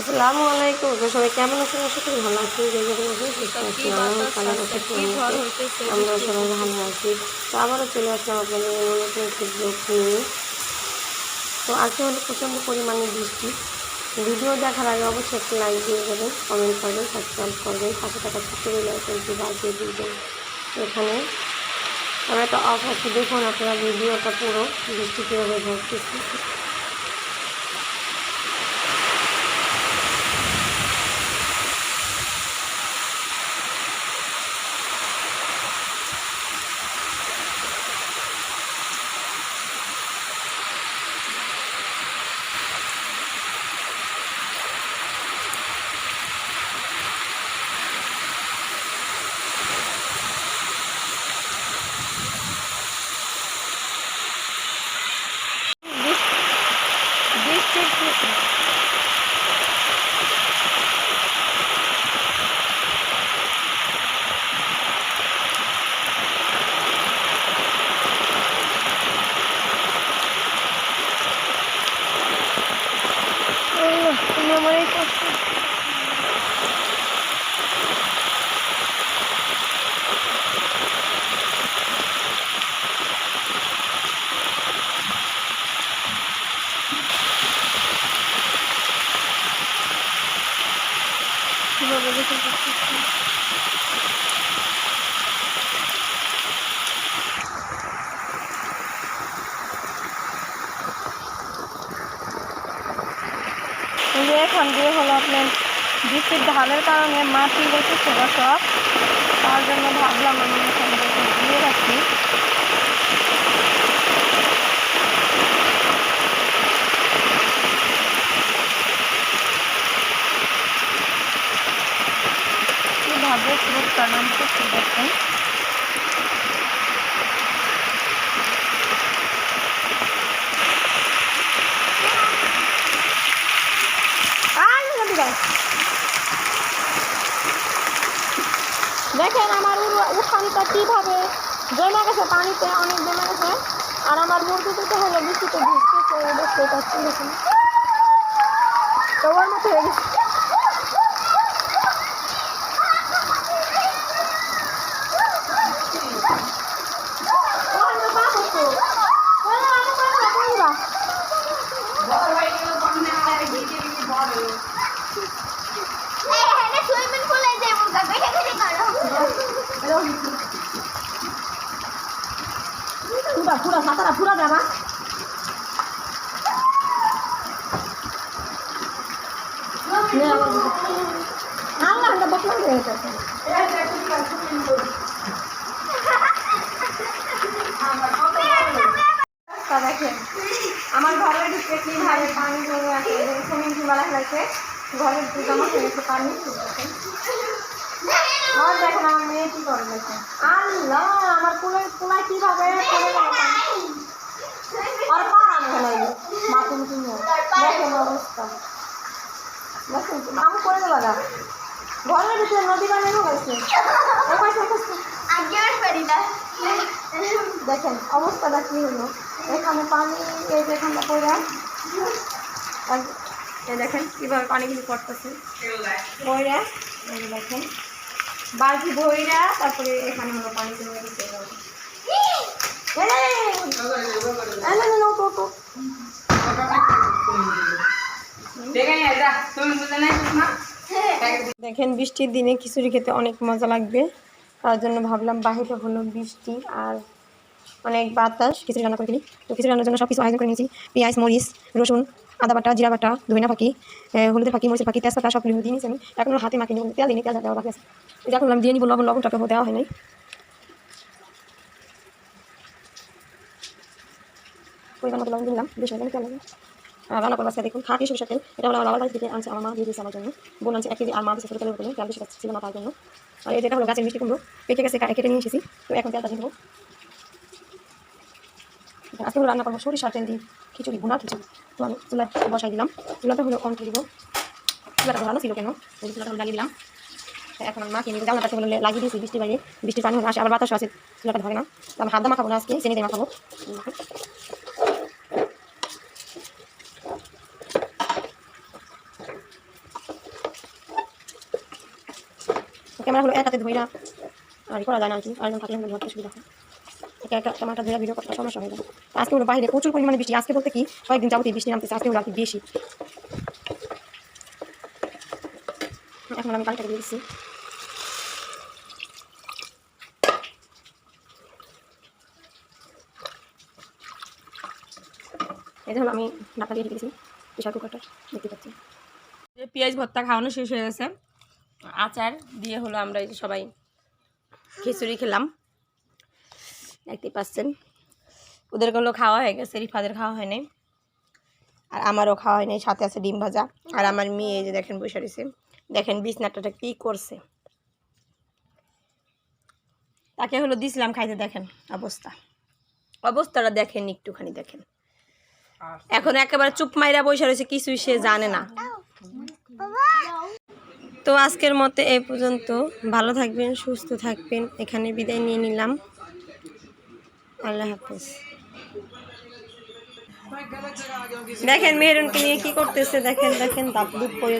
আসসালামু আলাইকুম। তো সবাই কেমন আছেন? আশা করি ভালো আছেন। যে যেখানে আছেন সুস্থ আছেন। আমার সবাই ভালো আছি। তো আবারও চলে আসলাম আপনাদের নতুন একটি ব্লগ নিয়ে। তো আজকে হলো প্রচণ্ড পরিমাণে বৃষ্টি। ভিডিও দেখার আগে অবশ্যই একটি লাইক দিয়ে দেবেন কমেন্ট করবেন সাবস্ক্রাইব করবেন পাশে থাকা ছোট্ট বেলাইকনটি বাজিয়ে দিবেন। এখানে আমরা একটা অফ আছে দেখুন আপনারা ভিডিওটা পুরো বৃষ্টি কীভাবে ভরতেছি তুমি আমার এই কষ্ট কীভাবে দেখে করতেছি এই যে এখান দিয়ে হলো আপনার বৃষ্টির ধানের কারণে মাটি বা সব তার জন্য ভাবলাম আমি এখান দিয়ে রাখি নাম করতে দেখেন। দেখেন আমার উঠানটা কীভাবে জমে গেছে, পানিতে অনেক জমে গেছে। আর আমার মুরগিতে তো হলো বৃষ্টিতে ভিজতেছে, দেখতে পাচ্ছি দেখুন। তোমার মতো হয়ে গেছে সুইমিং পুলে যাব কাকে খেতে পারো পুরা পুরা সাঁতারা পুরা যাবা আল্লাহ আমরা বসলাম হয়ে গেছে দেখেন আমার ঘরের ভিতরে কীভাবে পানি জমে আছে পুল বেলা খেলাইছে ঘরের জমা হয়ে গেছে পানি আর দেখেন আমার মেয়ে কি করে দেখেন আল্লাহ আমার কুলের কুলায় কীভাবে পড়ে গেল পানি আর পারানো হলো মাতুন কিনে দেখেন অবস্থা দেখেন আমি করে দেবো গা ঘরের ভিতরে নদী বানিয়ে না দেখেন অবস্থাটা কি হলো এখানে পানি এই যে এখানটা পড়ে দেখেন কীভাবে পানিগুলি পড়তেছে বইরা দেখেন বালতি বইরা তারপরে এখানে হলো পানি গেছে এই, এই, এই, এই, না, না, না, ওঠো, ওঠো। দেখেন বৃষ্টির দিনে খিচুড়ি খেতে অনেক মজা লাগবে। তার জন্য ভাবলাম বাহিরে হলো বৃষ্টি আর অনেক বাতাস। খিচুড়ি রান্না করে ফেলি। তো খিচুড়ি রান্নার জন্য সব কিছু আয়োজন করে নিয়েছি। পেঁয়াজ, মরিচ, রসুন, আদা বাটা, জিরা বাটা, ধনিয়া ফাঁকি হলুদের ফাঁকি মরিচের ফাঁকি তেজপাতা সব দিয়ে নিয়েছি আমি। এখন হাতে মাখি নিব তেল দিই তেল দেওয়া বাকি আছে। এই যে এখন আমি দিয়ে নিব, লবণ লবণটাকে দেওয়া হয় নাই। পরিমাণ মতো লবণ দিলাম বেশি তেল লাগে রান্না করব আজকে দেখুন। খাঁটি সরষের এটা আমার বাবার বাড়ি থেকে আনছে, আমার মা দিয়ে আমার জন্য। বোন আনছে, এক কেজি আর মা দিয়েছে জন্য। আর এই যেটা হলো গাছের মিষ্টি কুমড়ো। পেকে গেছে নিয়ে এসেছি। তো এখন তেলটা দিয়ে দেবো। রান্না করব সরিষার তেল দিয়ে খিচুড়ি, ভুনা খিচুড়ি। বসাই দিলাম। চুলাটা হলো অন করে দিব। চুলাটা ভালো ছিল কেন? চুলাটা লাগিয়ে দিলাম। এখন মাখিয়ে নিব জানলাটা হলো লাগিয়ে দিয়েছি বৃষ্টি বাইরে। বৃষ্টির পানি আসে, আবার বাতাস আছে। চুলাটা ধরে না। তো আমি হাত দা মাখাবো না আজকে চিনি দিয়ে মাখাবো। ক্যামেরা হলো এক হাতে ধইরা আর করা যায় না আর কি আরেকজন থাকলে ধরতে সুবিধা হয়। একা একা ক্যামেরাটা ধরে ভিডিও করতে সমস্যা হয়ে যায়। আজকে হলো বাইরে প্রচুর পরিমাণে বৃষ্টি। আজকে বলতে কি, কয়েকদিন যাবতীয় বৃষ্টি নামতেছে, আজকে হলো আর কি বেশি। এখন আমি কালকে দিয়ে এই হলো আমি ঢাকা দিয়ে দিয়েছি প্রেশার কুকারটা দেখতে পাচ্ছি পেঁয়াজ ভর্তা খাওয়ানো শেষ হয়ে গেছে। আচার দিয়ে হলো আমরা এই যে সবাই খিচুড়ি খেলাম। দেখতে পাচ্ছেন ওদেরগুলো খাওয়া হয়ে গেছে রিফাদের খাওয়া হয় নাই আর আমারও খাওয়া হয় নাই সাথে আছে ডিম ভাজা। আর আমার মেয়ে এই যে দেখেন বসে রয়েছে। দেখেন বিছনাটাটা কী করছে। তাকে হলো দিছিলাম খাইতে দেখেন অবস্থা। অবস্থাটা দেখেন একটুখানি দেখেন। এখন একেবারে চুপ মাইরা বসে রয়েছে কিছুই সে জানে না। তো আজকের মতে এ পর্যন্ত। ভালো থাকবেন, সুস্থ থাকবেন। এখানে বিদায় নিয়ে নিলাম। আল্লাহ হাফেজ। দেখেন মেহরুনকে নিয়ে কি করতেছে? দেখেন দেখেন দাপ দুধ পড়ে